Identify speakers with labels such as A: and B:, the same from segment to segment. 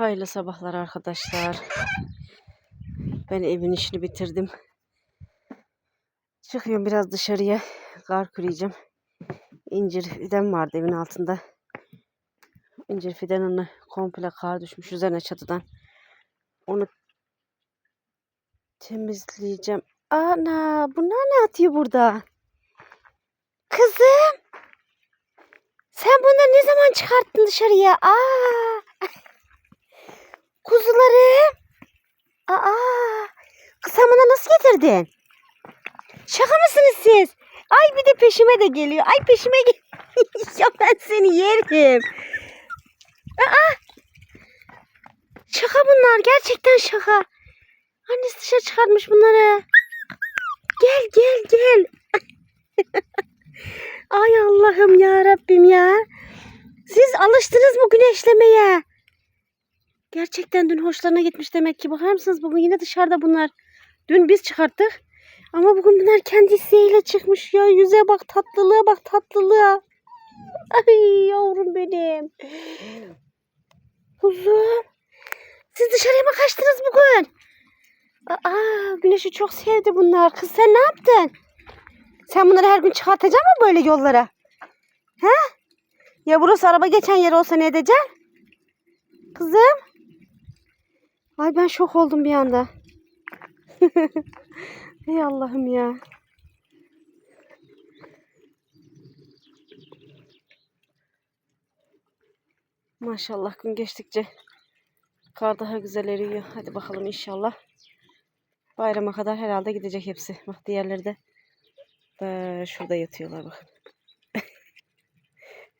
A: Hayırlı sabahlar arkadaşlar. Ben evin işini bitirdim. Çıkıyorum biraz dışarıya. Kar kuruyacağım. İncir fidem vardı evin altında. İncir fidanını komple kar düşmüş üzerine çatıdan. Onu temizleyeceğim. Ana bunlar ne atıyor burada? Kızım. Sen bunları ne zaman çıkarttın dışarıya? Aa. Kuzularım. Aa. Kız sen getirdin? Şaka mısınız siz? Ay bir de peşime de geliyor. Ay peşime gel. ya ben seni yerim. Aa. Şaka bunlar. Gerçekten şaka. Annesi dışarı çıkartmış bunları. Gel gel gel. Ay Allah'ım ya Rabbim ya. Siz alıştınız mı güneşlemeye? Gerçekten dün hoşlarına gitmiş demek ki. Bakar mısınız bugün yine dışarıda bunlar. Dün biz çıkarttık. Ama bugün bunlar kendi isteğiyle çıkmış ya. Yüze bak tatlılığa bak tatlılığa. Ay yavrum benim. Kuzum. Siz dışarıya mı kaçtınız bugün? Aa, güneşi çok sevdi bunlar. Kız sen ne yaptın? Sen bunları her gün çıkartacak mı böyle yollara? He? Ya burası araba geçen yer olsa ne edeceksin? Kızım. Ay ben şok oldum bir anda. Ey Allah'ım ya. Maşallah gün geçtikçe kar daha güzel eriyor. Hadi bakalım inşallah. Bayrama kadar herhalde gidecek hepsi. Bak diğerleri de şurada yatıyorlar bakın.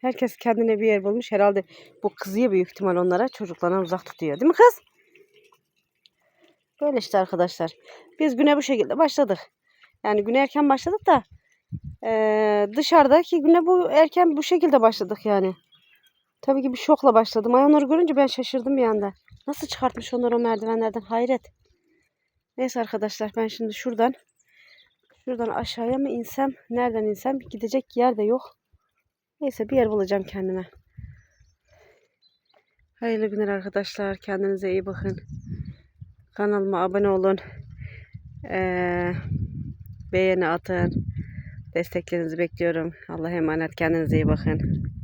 A: Herkes kendine bir yer bulmuş. Herhalde bu kızıyor büyük ihtimal onlara. Çocuklarından uzak tutuyor. Değil mi kız? Böyle işte arkadaşlar. Biz güne bu şekilde başladık. Yani güne erken başladık da eee, dışarıdaki güne bu erken bu şekilde başladık yani. Tabii ki bir şokla başladım. Ay onları görünce ben şaşırdım bir anda. Nasıl çıkartmış onları o merdivenlerden? Hayret. Neyse arkadaşlar ben şimdi şuradan Şuradan aşağıya mı insem? Nereden insem? Gidecek yer de yok. Neyse bir yer bulacağım kendime. Hayırlı günler arkadaşlar. Kendinize iyi bakın. Kanalıma abone olun. Ee, beğeni atın. Desteklerinizi bekliyorum. Allah'a emanet. Kendinize iyi bakın.